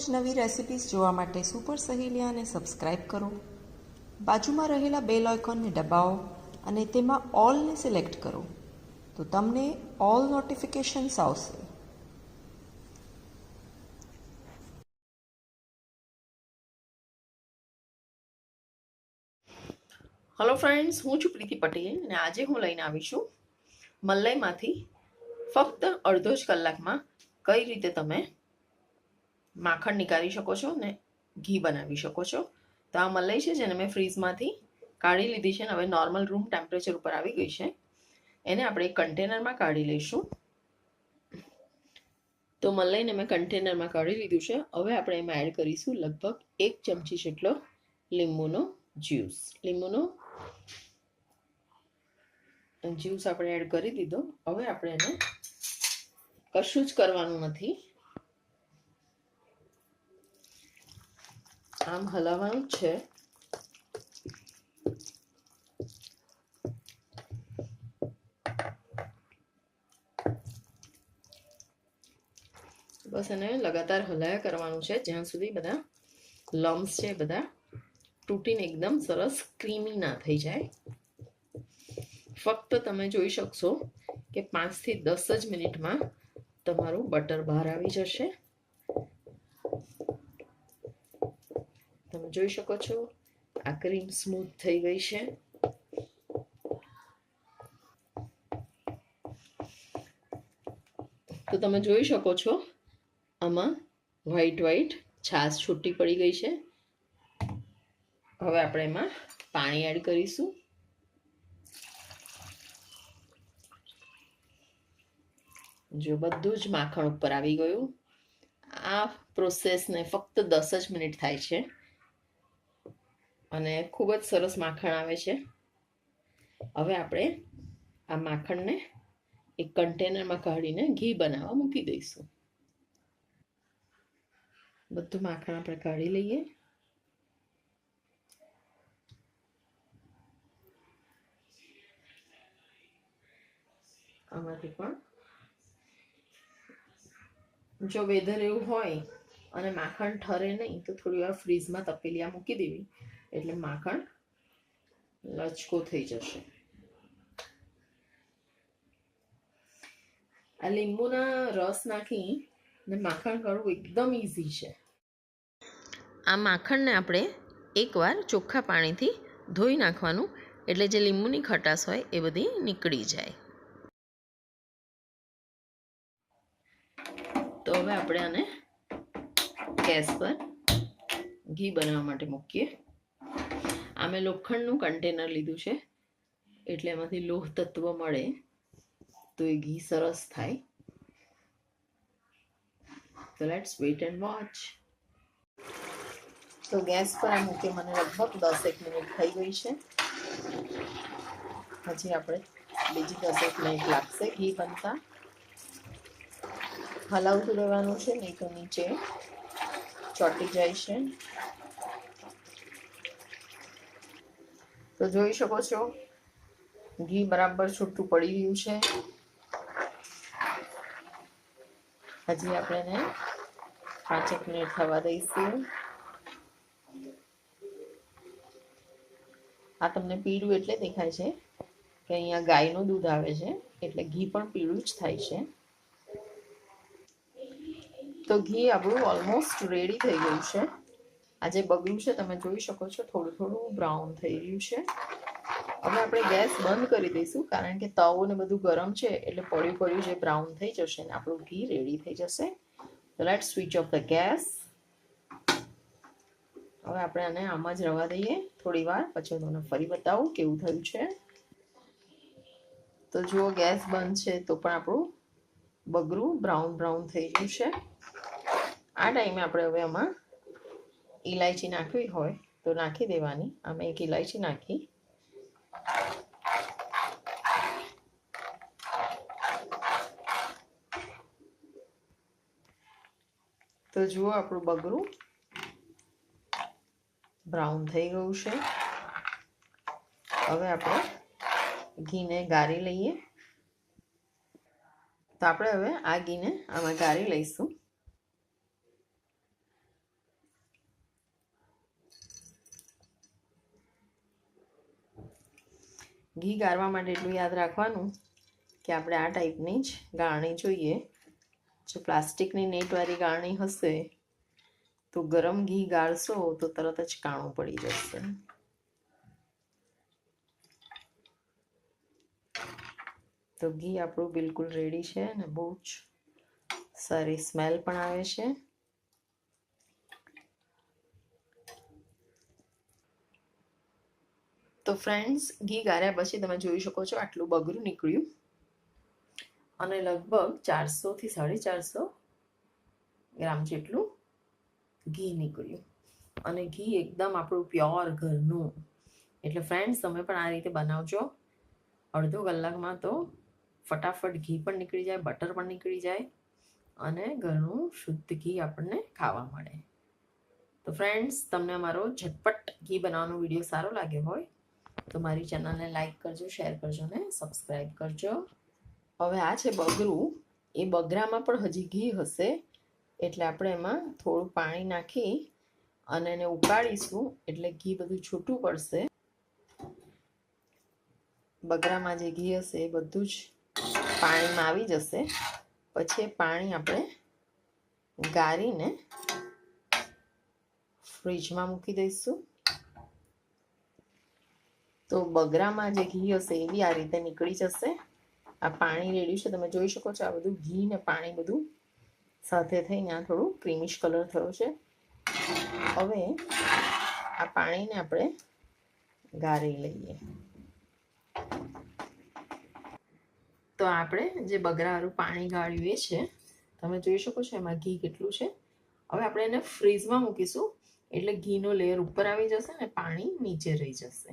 દરરોજ નવી રેસિપીઝ જોવા માટે સુપર સહેલિયાને સબસ્ક્રાઇબ કરો. બાજુમાં રહેલા બેલ આઇકોનને દબાવો અને તેમાં ઓલને સિલેક્ટ કરો. તો તમને ઓલ નોટિફિકેશન્સ આવશે. હલો ફ્રેન્ડ્સ હું છું પ્રીતિ પટેલ અને આજે હું લઈને આવી છું મલાઈમાંથી ફક્ત અડધો જ કલાકમાં કઈ રીતે તમે માખણ નીકાળી શકો છો ને ઘી બનાવી શકો છો. તો આ મલાઈ છે જેને મેં ફ્રીઝમાંથી કાઢી લીધી છે ને હવે નોર્મલ રૂમ ટેમ્પરેચર ઉપર આવી ગઈ છે. એને આપણે કન્ટેનરમાં કાઢી લઈશું. તો મલાઈને મેં કન્ટેનરમાં કાઢી લીધું છે. હવે આપણે એમાં એડ કરીશું લગભગ એક ચમચી જેટલો લીંબુનો જ્યુસ લીંબુનો જ્યુસ આપણે એડ કરી દીધો. હવે આપણે એને કશું જ કરવાનું નથી. આમ હલાવવાનું છે. બસ એને લગાતાર હલાયા કરવાનું છે. જ્યાં સુધી બધા લમ્સ છે, બધા તૂટીને એકદમ સરસ ક્રીમી ના થઈ જાય. ફક્ત તમે જોઈ શકશો કે પાંચથી દસ જ મિનિટમાં તમારું બટર બહાર આવી જશે. તમે જોઈ શકો છો, આ ક્રીમ સ્મૂથ થઈ ગઈ છે. તો તમે જોઈ શકો છો, આમાં વ્હાઈટ વ્હાઈટ છાશ છૂટી પડી ગઈ છે. હવે આપણે એમાં પાણી એડ કરીશું. જો બધું જ માખણ ઉપર આવી ગયું. આ પ્રોસેસને ફક્ત દસ જ મિનિટ થાય છે. અને ખૂબ જ સરસ માખણ આવે છે. હવે આપણે આ માખણને એક કન્ટેનરમાં કાઢીને ઘી બનાવવા મૂકી દઈશું. બધું માખણ આપણે કાઢી લઈએ. આમાંથી પણ જો વેધર એવું હોય અને માખણ ઠરે નહીં, તો થોડી વાર ફ્રીઝમાં તપેલીયા મૂકી દેવી. એટલે માખણ લચકો થઈ જશે. આ લીંબુના રસ નાખી ને માખણ કરવું એકદમ ઇઝી છે. આ માખણને આપણે એકવાર ચોખ્ખા પાણીથી ધોઈ નાખવાનું, એટલે જે લીંબુની ખટાશ હોય એ બધી નીકળી જાય. તો હવે આપણે આને ગેસ પર ઘી બનાવવા માટે મૂકીએ. આ મેં લોખંડનું કન્ટેનર લીધું છે. એટલે એમાંથી લોહ તત્વ મળે તો એ ઘી સરસ થાય. તો લેટ્સ વેટ એન્ડ વોચ તો ગેસ પર આ મૂકે મને લગભગ દસેક મિનિટ થઈ ગઈ છે. પછી આપણે બીજી દસેક મિનિટ લાગશે ઘી બનતા. હલાવતું રહેવાનું છે, નહીં તો નીચે ચોટી જાય છે. તો જોઈ શકો છો. ઘી બરાબર છૂટું પડી રહ્યું છે. હજી આપણે એને પાંચેક મિનિટ થવા દઈશું. આ તમને પીળું એટલે દેખાય છે કે અહીંયા ગાયનું દૂધ આવે છે, એટલે ઘી પણ પીળું જ થાય છે. તો ઘી આપણું ઓલમોસ્ટ રેડી થઈ ગયું છે. આ જે બગડું છે, તમે જોઈ શકો છો, થોડું થોડું બ્રાઉન થઈ રહ્યું છે. હવે આપણે ગેસ બંધ કરી દઈશું, કારણ કે તવો ને બધું ગરમ છે, એટલે પડ્યું પડ્યું જે બ્રાઉન થઈ જશે ને આપણું ઘી રેડી થઈ જશે. તો let switch off the gas હવે આપણે આને આમાં જ રવા દઈએ, થોડી વાર, પછી તમને ફરી બતાવું કેવું થયું છે. તો જુઓ, ગેસ બંધ છે તો પણ આપણું બગરું બ્રાઉન બ્રાઉન થઈ ગયું છે. આ ટાઈમે આપણે હવે આમાં ઇલાયચી નાખવી હોય તો નાખી દેવાની. અમે એક ઈલાયચી નાખી. તો જુઓ આપણું બગરું બ્રાઉન થઈ ગયું છે. હવે આપણે ઘીને ગાળી લઈએ. તો આપણે હવે આ ઘીને આમાં ગાળી લઈશું. ઘી ગાળવા માટે એટલું યાદ રાખવાનું કે આપણે આ ટાઈપની જ ગાળણી જોઈએ. જો પ્લાસ્ટિકની નેટવાળી ગાળણી હશે તો ગરમ ઘી ગાળશો તો તરત જ કાણું પડી જશે. તો ઘી આપણું બિલકુલ રેડી છે ને બહુ જ સારી સ્મેલ પણ આવે છે. તો ફ્રેન્ડ્સ ઘી ગાર્યા પછી તમે જોઈ શકો છો આટલું બગરું નીકળ્યું. અને લગભગ ચારસોથી સાડી ચારસો ગ્રામ જેટલું ઘી નીકળ્યું. અને ઘી એકદમ આપણું પ્યોર ઘરનું. એટલે ફ્રેન્ડ્સ તમે પણ આ રીતે બનાવજો. અડધો કલાકમાં તો ફટાફટ ઘી પણ નીકળી જાય બટર પણ નીકળી જાય અને ઘરનું શુદ્ધ ઘી આપણને ખાવા મળે. તો ફ્રેન્ડ્સ તમને અમારો ઝટપટ ઘી બનાવવાનો વીડિયો સારો લાગ્યો હોય તો મારી ચેનલને લાઈક કરજો, શેર કરજો ને સબસ્ક્રાઈબ કરજો. હવે આ છે બગરું. એ બગરામાં પણ હજી ઘી હશે, એટલે આપણે એમાં થોડું પાણી નાખી અને એને ઉકાળીશું, એટલે ઘી બધું છૂટું પડશે. બગરામાં જે ઘી હશે એ બધું જ પાણીમાં આવી જશે. પછી પાણી આપણે ગાળીને ફ્રીજમાં મૂકી દઈશું. તો બગરામાં જે ઘી હશે એ બી આ રીતે નીકળી જશે. આ પાણી રેડ્યું છે, તમે જોઈ શકો છો આ બધું ઘી ને પાણી બધું સાથે થઈને આ થોડું ક્રીમિશ કલર થયો છે. હવે આ પાણીને આપણે ગાળી લઈએ. તો આપણે જે બગરાવાળું પાણી ગાળ્યું એ છે તમે જોઈ શકો છો એમાં ઘી કેટલું છે. હવે આપણે એને ફ્રીઝમાં મૂકીશું, એટલે ઘીનો લેયર ઉપર આવી જશે ને પાણી નીચે રહી જશે.